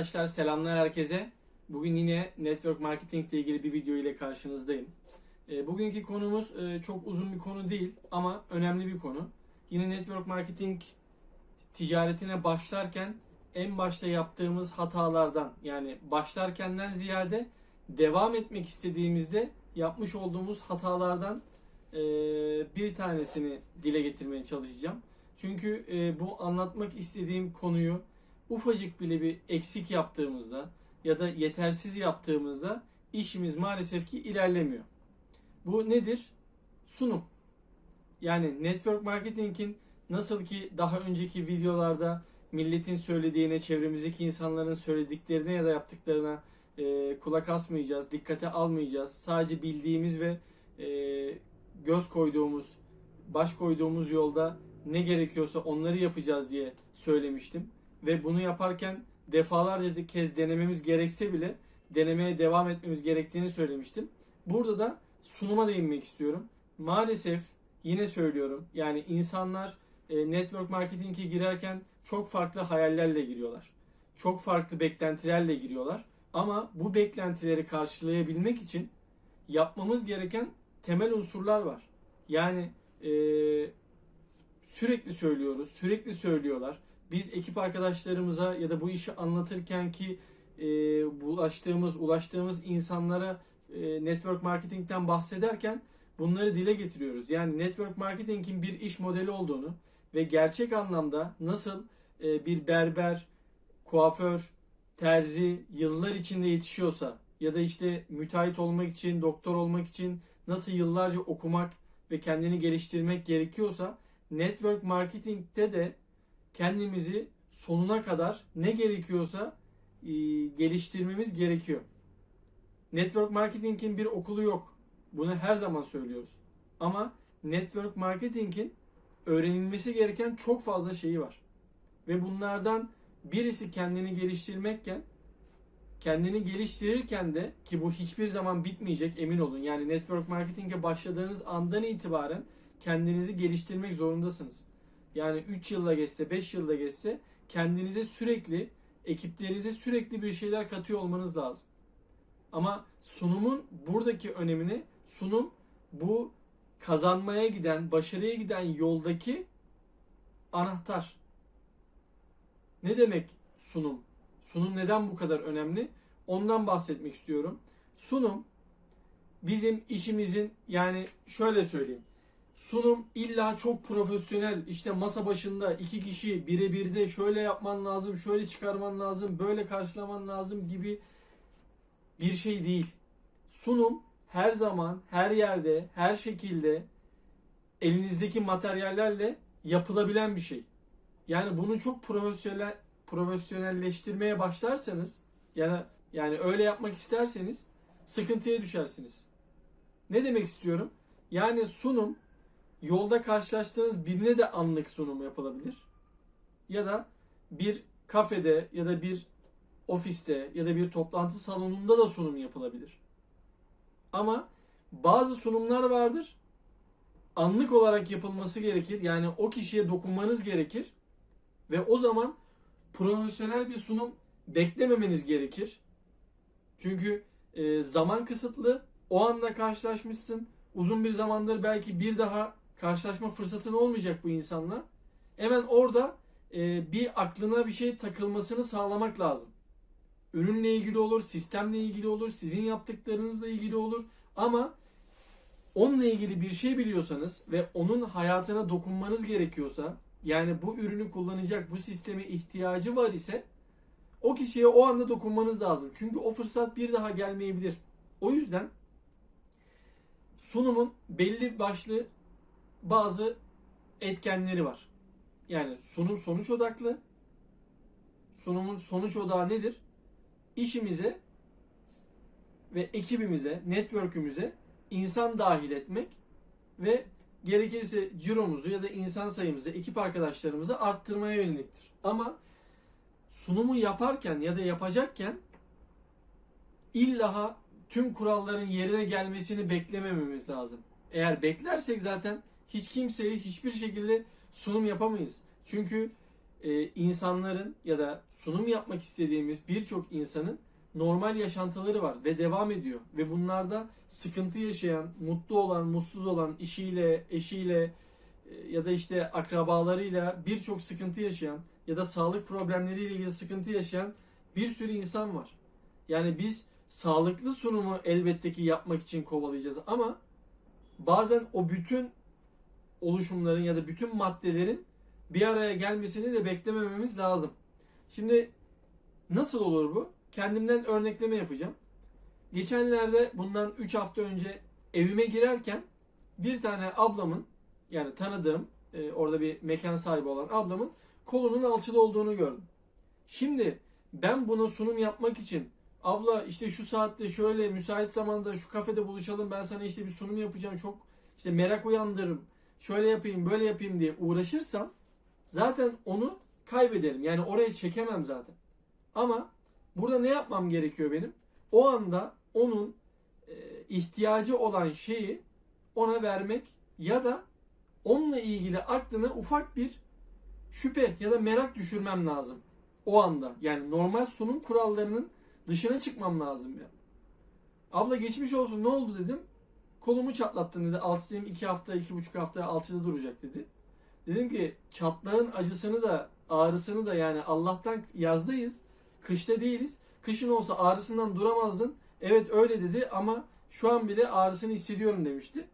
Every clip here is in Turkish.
Arkadaşlar selamlar herkese. Bugün yine network marketing ile ilgili bir video ile karşınızdayım. E, bugünkü konumuz e, çok uzun bir konu değil ama önemli bir konu. Yine network marketing ticaretine başlarken en başta yaptığımız hatalardan yani başlarkenden ziyade devam etmek istediğimizde yapmış olduğumuz hatalardan e, bir tanesini dile getirmeye çalışacağım. Çünkü e, bu anlatmak istediğim konuyu ufacık bile bir eksik yaptığımızda ya da yetersiz yaptığımızda işimiz maalesef ki ilerlemiyor. Bu nedir? Sunum. Yani network marketing'in nasıl ki daha önceki videolarda milletin söylediğine, çevremizdeki insanların söylediklerine ya da yaptıklarına e, kulak asmayacağız, dikkate almayacağız. Sadece bildiğimiz ve e, göz koyduğumuz, baş koyduğumuz yolda ne gerekiyorsa onları yapacağız diye söylemiştim. Ve bunu yaparken defalarca kez denememiz gerekse bile denemeye devam etmemiz gerektiğini söylemiştim. Burada da sunuma değinmek istiyorum. Maalesef yine söylüyorum yani insanlar e, network marketing'e girerken çok farklı hayallerle giriyorlar. Çok farklı beklentilerle giriyorlar. Ama bu beklentileri karşılayabilmek için yapmamız gereken temel unsurlar var. Yani e, sürekli söylüyoruz, sürekli söylüyorlar. Biz ekip arkadaşlarımıza ya da bu işi anlatırken ki e, bulaştığımız, ulaştığımız insanlara e, network marketingten bahsederken bunları dile getiriyoruz. Yani network marketingin bir iş modeli olduğunu ve gerçek anlamda nasıl e, bir berber, kuaför, terzi yıllar içinde yetişiyorsa ya da işte müteahhit olmak için, doktor olmak için nasıl yıllarca okumak ve kendini geliştirmek gerekiyorsa network marketingte de kendimizi sonuna kadar ne gerekiyorsa e, geliştirmemiz gerekiyor. Network marketingin bir okulu yok. Bunu her zaman söylüyoruz. Ama network marketingin öğrenilmesi gereken çok fazla şeyi var. Ve bunlardan birisi kendini geliştirmekken kendini geliştirirken de ki bu hiçbir zaman bitmeyecek emin olun. Yani network marketing'e başladığınız andan itibaren kendinizi geliştirmek zorundasınız. Yani 3 yılda geçse, 5 yılda geçse kendinize sürekli, ekiplerinize sürekli bir şeyler katıyor olmanız lazım. Ama sunumun buradaki önemini sunum bu kazanmaya giden, başarıya giden yoldaki anahtar. Ne demek sunum? Sunum neden bu kadar önemli? Ondan bahsetmek istiyorum. Sunum bizim işimizin yani şöyle söyleyeyim. Sunum illa çok profesyonel işte masa başında iki kişi birebir de şöyle yapman lazım, şöyle çıkarman lazım, böyle karşılaman lazım gibi bir şey değil. Sunum her zaman, her yerde, her şekilde elinizdeki materyallerle yapılabilen bir şey. Yani bunu çok profesyonel profesyonelleştirmeye başlarsanız yani yani öyle yapmak isterseniz sıkıntıya düşersiniz. Ne demek istiyorum? Yani sunum yolda karşılaştığınız birine de anlık sunum yapılabilir. Ya da bir kafede ya da bir ofiste ya da bir toplantı salonunda da sunum yapılabilir. Ama bazı sunumlar vardır. Anlık olarak yapılması gerekir. Yani o kişiye dokunmanız gerekir. Ve o zaman profesyonel bir sunum beklememeniz gerekir. Çünkü e, zaman kısıtlı. O anda karşılaşmışsın. Uzun bir zamandır belki bir daha karşılaşma fırsatın olmayacak bu insanla. Hemen orada e, bir aklına bir şey takılmasını sağlamak lazım. Ürünle ilgili olur, sistemle ilgili olur, sizin yaptıklarınızla ilgili olur. Ama onunla ilgili bir şey biliyorsanız ve onun hayatına dokunmanız gerekiyorsa yani bu ürünü kullanacak, bu sisteme ihtiyacı var ise o kişiye o anda dokunmanız lazım. Çünkü o fırsat bir daha gelmeyebilir. O yüzden sunumun belli başlı bazı etkenleri var. Yani sunum sonuç odaklı. Sunumun sonuç odağı nedir? İşimize ve ekibimize, network'ümüze insan dahil etmek ve gerekirse ciromuzu ya da insan sayımızı, ekip arkadaşlarımızı arttırmaya yöneliktir. Ama sunumu yaparken ya da yapacakken illaha tüm kuralların yerine gelmesini beklemememiz lazım. Eğer beklersek zaten hiç kimseye hiçbir şekilde sunum yapamayız. Çünkü e, insanların ya da sunum yapmak istediğimiz birçok insanın normal yaşantıları var ve devam ediyor. Ve bunlarda sıkıntı yaşayan, mutlu olan, mutsuz olan, işiyle, eşiyle e, ya da işte akrabalarıyla birçok sıkıntı yaşayan ya da sağlık problemleriyle ilgili sıkıntı yaşayan bir sürü insan var. Yani biz sağlıklı sunumu elbette ki yapmak için kovalayacağız ama bazen o bütün oluşumların ya da bütün maddelerin bir araya gelmesini de beklemememiz lazım. Şimdi nasıl olur bu? Kendimden örnekleme yapacağım. Geçenlerde bundan 3 hafta önce evime girerken bir tane ablamın yani tanıdığım e, orada bir mekan sahibi olan ablamın kolunun alçılı olduğunu gördüm. Şimdi ben buna sunum yapmak için abla işte şu saatte şöyle müsait zamanda şu kafede buluşalım ben sana işte bir sunum yapacağım çok işte merak uyandırırım şöyle yapayım böyle yapayım diye uğraşırsam zaten onu kaybederim. Yani oraya çekemem zaten. Ama burada ne yapmam gerekiyor benim? O anda onun e, ihtiyacı olan şeyi ona vermek ya da onunla ilgili aklına ufak bir şüphe ya da merak düşürmem lazım. O anda. Yani normal sunum kurallarının dışına çıkmam lazım ya. Abla geçmiş olsun ne oldu dedim. Kolumu çatlattın dedi. Alçıdayım iki hafta, iki buçuk hafta alçıda duracak dedi. Dedim ki çatlağın acısını da ağrısını da yani Allah'tan yazdayız. Kışta değiliz. Kışın olsa ağrısından duramazdın. Evet öyle dedi ama şu an bile ağrısını hissediyorum demişti.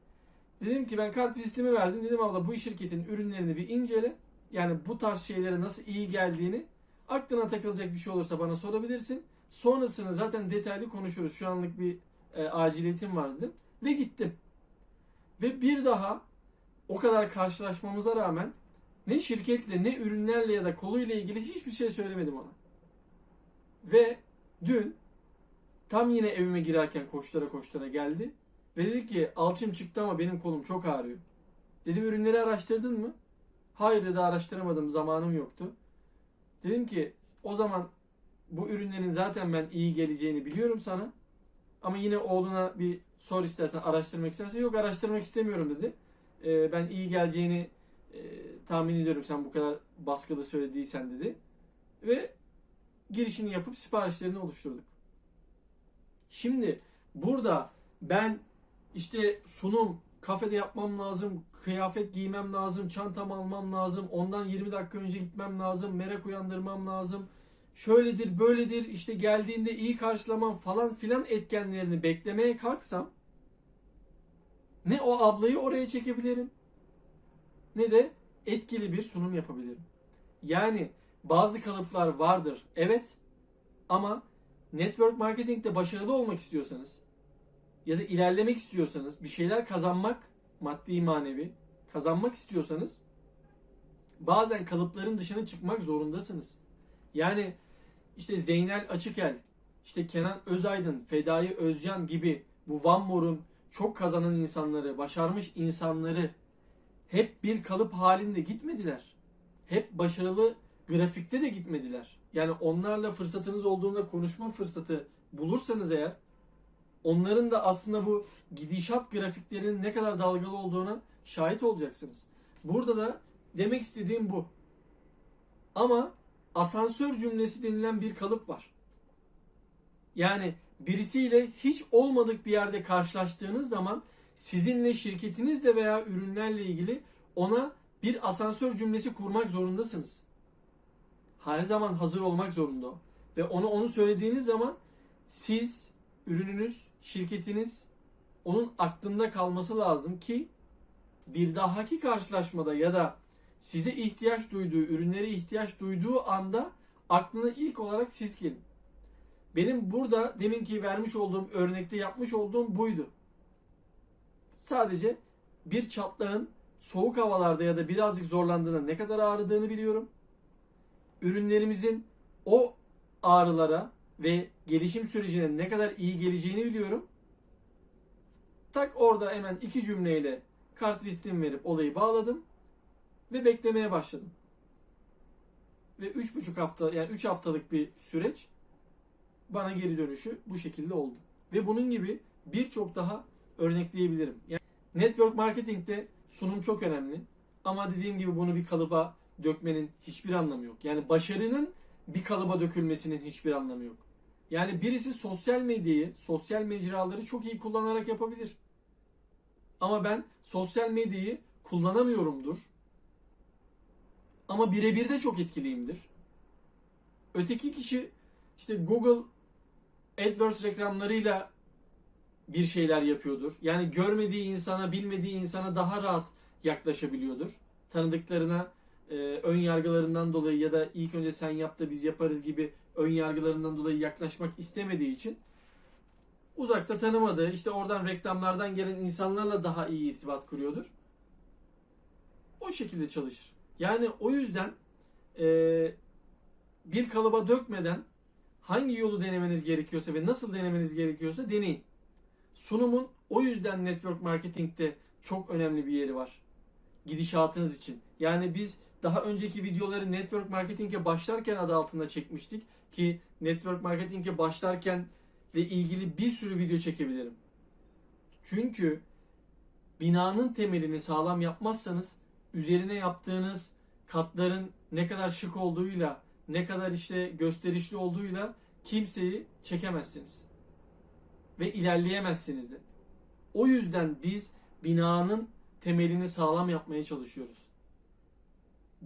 Dedim ki ben kart vizitimi verdim. Dedim abla bu şirketin ürünlerini bir incele. Yani bu tarz şeylere nasıl iyi geldiğini aklına takılacak bir şey olursa bana sorabilirsin. Sonrasını zaten detaylı konuşuruz. Şu anlık bir e, aciliyetim var dedim. Ve gittim. Ve bir daha o kadar karşılaşmamıza rağmen ne şirketle ne ürünlerle ya da koluyla ilgili hiçbir şey söylemedim ona. Ve dün tam yine evime girerken koştura koştura geldi. Ve dedi ki alçım çıktı ama benim kolum çok ağrıyor. Dedim ürünleri araştırdın mı? Hayır dedi araştıramadım zamanım yoktu. Dedim ki o zaman bu ürünlerin zaten ben iyi geleceğini biliyorum sana. Ama yine oğluna bir sor istersen araştırmak istersen yok araştırmak istemiyorum dedi. Ee, ben iyi geleceğini e, tahmin ediyorum sen bu kadar baskılı söylediysen dedi. Ve girişini yapıp siparişlerini oluşturduk. Şimdi burada ben işte sunum kafede yapmam lazım, kıyafet giymem lazım, çantam almam lazım, ondan 20 dakika önce gitmem lazım, merak uyandırmam lazım. Şöyledir, böyledir, işte geldiğinde iyi karşılamam falan filan etkenlerini beklemeye kalksam ne o ablayı oraya çekebilirim ne de etkili bir sunum yapabilirim. Yani bazı kalıplar vardır evet ama network marketingde başarılı olmak istiyorsanız ya da ilerlemek istiyorsanız bir şeyler kazanmak maddi manevi kazanmak istiyorsanız bazen kalıpların dışına çıkmak zorundasınız. Yani işte Zeynel Açıkel, işte Kenan Özaydın, Fedai Özcan gibi bu Van More'un çok kazanan insanları, başarmış insanları hep bir kalıp halinde gitmediler. Hep başarılı grafikte de gitmediler. Yani onlarla fırsatınız olduğunda konuşma fırsatı bulursanız eğer onların da aslında bu gidişat grafiklerinin ne kadar dalgalı olduğuna şahit olacaksınız. Burada da demek istediğim bu. Ama asansör cümlesi denilen bir kalıp var. Yani birisiyle hiç olmadık bir yerde karşılaştığınız zaman sizinle şirketinizle veya ürünlerle ilgili ona bir asansör cümlesi kurmak zorundasınız. Her zaman hazır olmak zorunda. Ve onu onu söylediğiniz zaman siz, ürününüz, şirketiniz onun aklında kalması lazım ki bir dahaki karşılaşmada ya da size ihtiyaç duyduğu, ürünlere ihtiyaç duyduğu anda aklına ilk olarak siz gelin. Benim burada deminki vermiş olduğum örnekte yapmış olduğum buydu. Sadece bir çatlağın soğuk havalarda ya da birazcık zorlandığında ne kadar ağrıdığını biliyorum. Ürünlerimizin o ağrılara ve gelişim sürecine ne kadar iyi geleceğini biliyorum. Tak orada hemen iki cümleyle kart listimi verip olayı bağladım ve beklemeye başladım. Ve üç buçuk hafta yani üç haftalık bir süreç bana geri dönüşü bu şekilde oldu. Ve bunun gibi birçok daha örnekleyebilirim. Yani network marketingte sunum çok önemli. Ama dediğim gibi bunu bir kalıba dökmenin hiçbir anlamı yok. Yani başarının bir kalıba dökülmesinin hiçbir anlamı yok. Yani birisi sosyal medyayı, sosyal mecraları çok iyi kullanarak yapabilir. Ama ben sosyal medyayı kullanamıyorumdur. Ama birebir de çok etkiliyimdir. Öteki kişi işte Google AdWords reklamlarıyla bir şeyler yapıyordur. Yani görmediği insana, bilmediği insana daha rahat yaklaşabiliyordur. Tanıdıklarına e, ön yargılarından dolayı ya da ilk önce sen yap da biz yaparız gibi ön yargılarından dolayı yaklaşmak istemediği için uzakta tanımadığı, işte oradan reklamlardan gelen insanlarla daha iyi irtibat kuruyordur. O şekilde çalışır. Yani o yüzden e, bir kalıba dökmeden hangi yolu denemeniz gerekiyorsa ve nasıl denemeniz gerekiyorsa deneyin. Sunumun o yüzden network marketingte çok önemli bir yeri var. Gidişatınız için. Yani biz daha önceki videoları network marketing'e başlarken adı altında çekmiştik ki network marketing'e başlarken ile ilgili bir sürü video çekebilirim. Çünkü binanın temelini sağlam yapmazsanız üzerine yaptığınız katların ne kadar şık olduğuyla, ne kadar işte gösterişli olduğuyla kimseyi çekemezsiniz. Ve ilerleyemezsiniz de. O yüzden biz binanın temelini sağlam yapmaya çalışıyoruz.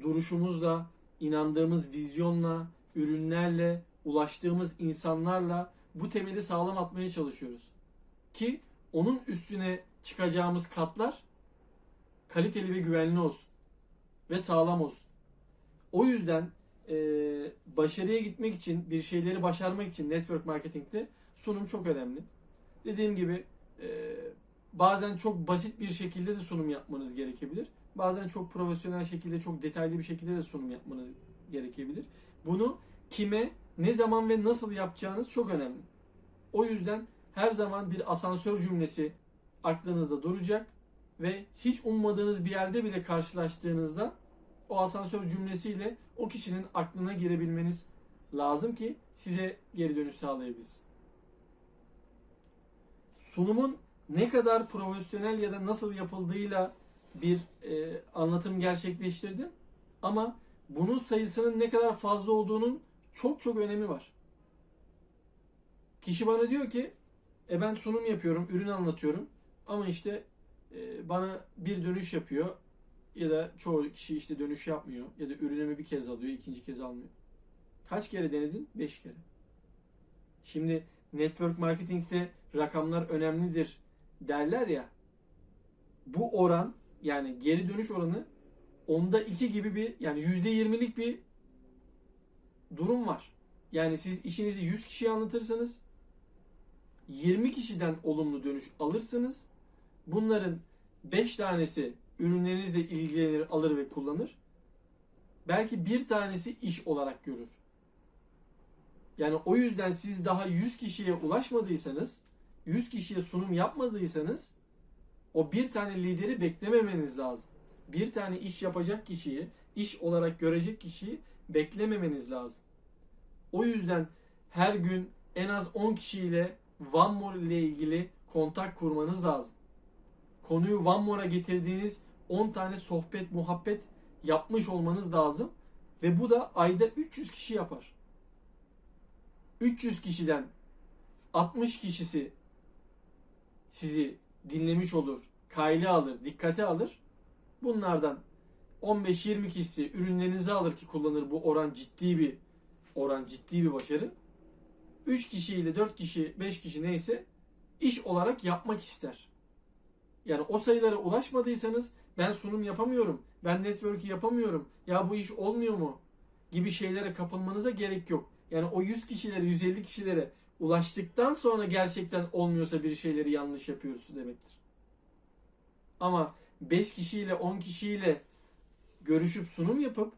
Duruşumuzla, inandığımız vizyonla, ürünlerle, ulaştığımız insanlarla bu temeli sağlam atmaya çalışıyoruz. Ki onun üstüne çıkacağımız katlar kaliteli ve güvenli olsun ve sağlam olsun. O yüzden e, başarıya gitmek için, bir şeyleri başarmak için network marketingte sunum çok önemli. Dediğim gibi e, bazen çok basit bir şekilde de sunum yapmanız gerekebilir. Bazen çok profesyonel şekilde, çok detaylı bir şekilde de sunum yapmanız gerekebilir. Bunu kime, ne zaman ve nasıl yapacağınız çok önemli. O yüzden her zaman bir asansör cümlesi aklınızda duracak ve hiç ummadığınız bir yerde bile karşılaştığınızda o asansör cümlesiyle o kişinin aklına girebilmeniz lazım ki size geri dönüş sağlayabilsin. Sunumun ne kadar profesyonel ya da nasıl yapıldığıyla bir e, anlatım gerçekleştirdim. Ama bunun sayısının ne kadar fazla olduğunun çok çok önemi var. Kişi bana diyor ki e ben sunum yapıyorum, ürün anlatıyorum ama işte bana bir dönüş yapıyor ya da çoğu kişi işte dönüş yapmıyor ya da ürünümü bir kez alıyor, ikinci kez almıyor. Kaç kere denedin? Beş kere. Şimdi network marketingte rakamlar önemlidir derler ya. Bu oran yani geri dönüş oranı onda iki gibi bir yani yüzde yirmilik bir durum var. Yani siz işinizi 100 kişiye anlatırsanız 20 kişiden olumlu dönüş alırsınız. Bunların 5 tanesi ürünlerinizle ilgilenir, alır ve kullanır. Belki bir tanesi iş olarak görür. Yani o yüzden siz daha 100 kişiye ulaşmadıysanız, 100 kişiye sunum yapmadıysanız o bir tane lideri beklememeniz lazım. Bir tane iş yapacak kişiyi, iş olarak görecek kişiyi beklememeniz lazım. O yüzden her gün en az 10 kişiyle One More ile ilgili kontak kurmanız lazım. Konuyu One More'a getirdiğiniz 10 tane sohbet, muhabbet yapmış olmanız lazım. Ve bu da ayda 300 kişi yapar. 300 kişiden 60 kişisi sizi dinlemiş olur, kaylı alır, dikkate alır. Bunlardan 15-20 kişisi ürünlerinizi alır ki kullanır. Bu oran ciddi bir oran, ciddi bir başarı. 3 kişiyle 4 kişi, 5 kişi neyse iş olarak yapmak ister. Yani o sayılara ulaşmadıysanız ben sunum yapamıyorum, ben network'i yapamıyorum, ya bu iş olmuyor mu gibi şeylere kapılmanıza gerek yok. Yani o 100 kişilere, 150 kişilere ulaştıktan sonra gerçekten olmuyorsa bir şeyleri yanlış yapıyoruz demektir. Ama 5 kişiyle 10 kişiyle görüşüp sunum yapıp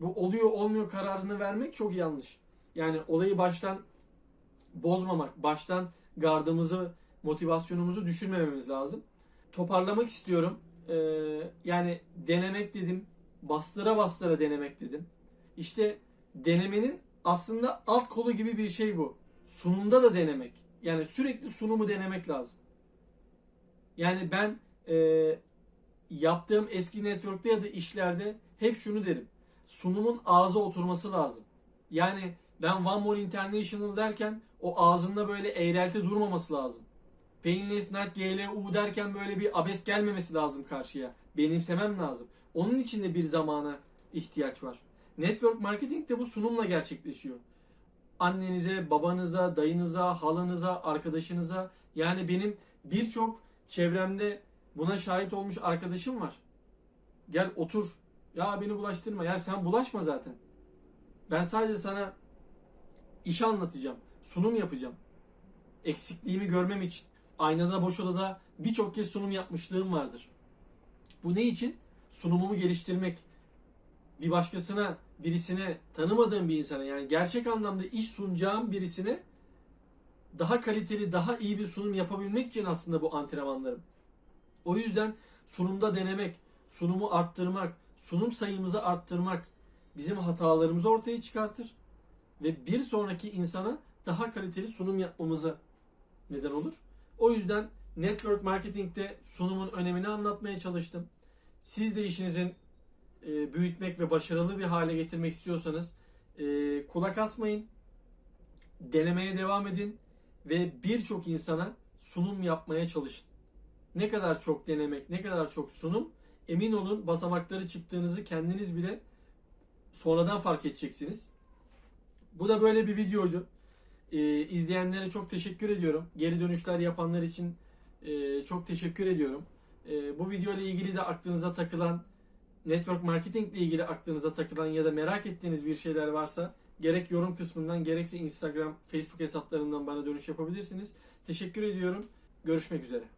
bu oluyor olmuyor kararını vermek çok yanlış. Yani olayı baştan bozmamak, baştan gardımızı, motivasyonumuzu düşürmememiz lazım. Toparlamak istiyorum. Ee, yani denemek dedim, bastıra bastıra denemek dedim. İşte denemenin aslında alt kolu gibi bir şey bu. Sunumda da denemek. Yani sürekli sunumu denemek lazım. Yani ben e, yaptığım eski network'te ya da işlerde hep şunu derim. Sunumun ağza oturması lazım. Yani ben One More International derken o ağzında böyle eğrelti durmaması lazım. Painless Night GLU derken böyle bir abes gelmemesi lazım karşıya. Benimsemem lazım. Onun için de bir zamana ihtiyaç var. Network marketing de bu sunumla gerçekleşiyor. Annenize, babanıza, dayınıza, halanıza, arkadaşınıza yani benim birçok çevremde buna şahit olmuş arkadaşım var. Gel otur. Ya beni bulaştırma. Ya sen bulaşma zaten. Ben sadece sana iş anlatacağım. Sunum yapacağım. Eksikliğimi görmem için. Aynada boş odada birçok kez sunum yapmışlığım vardır. Bu ne için? Sunumumu geliştirmek. Bir başkasına, birisine, tanımadığım bir insana yani gerçek anlamda iş sunacağım birisine daha kaliteli, daha iyi bir sunum yapabilmek için aslında bu antrenmanlarım. O yüzden sunumda denemek, sunumu arttırmak, sunum sayımızı arttırmak bizim hatalarımızı ortaya çıkartır ve bir sonraki insana daha kaliteli sunum yapmamıza neden olur. O yüzden network marketingte sunumun önemini anlatmaya çalıştım. Siz de işinizin e, büyütmek ve başarılı bir hale getirmek istiyorsanız e, kulak asmayın, denemeye devam edin ve birçok insana sunum yapmaya çalışın. Ne kadar çok denemek, ne kadar çok sunum emin olun basamakları çıktığınızı kendiniz bile sonradan fark edeceksiniz. Bu da böyle bir videoydu. Ee, izleyenlere çok teşekkür ediyorum. Geri dönüşler yapanlar için e, çok teşekkür ediyorum. E, bu video ile ilgili de aklınıza takılan, network marketing ile ilgili aklınıza takılan ya da merak ettiğiniz bir şeyler varsa gerek yorum kısmından gerekse Instagram, Facebook hesaplarından bana dönüş yapabilirsiniz. Teşekkür ediyorum. Görüşmek üzere.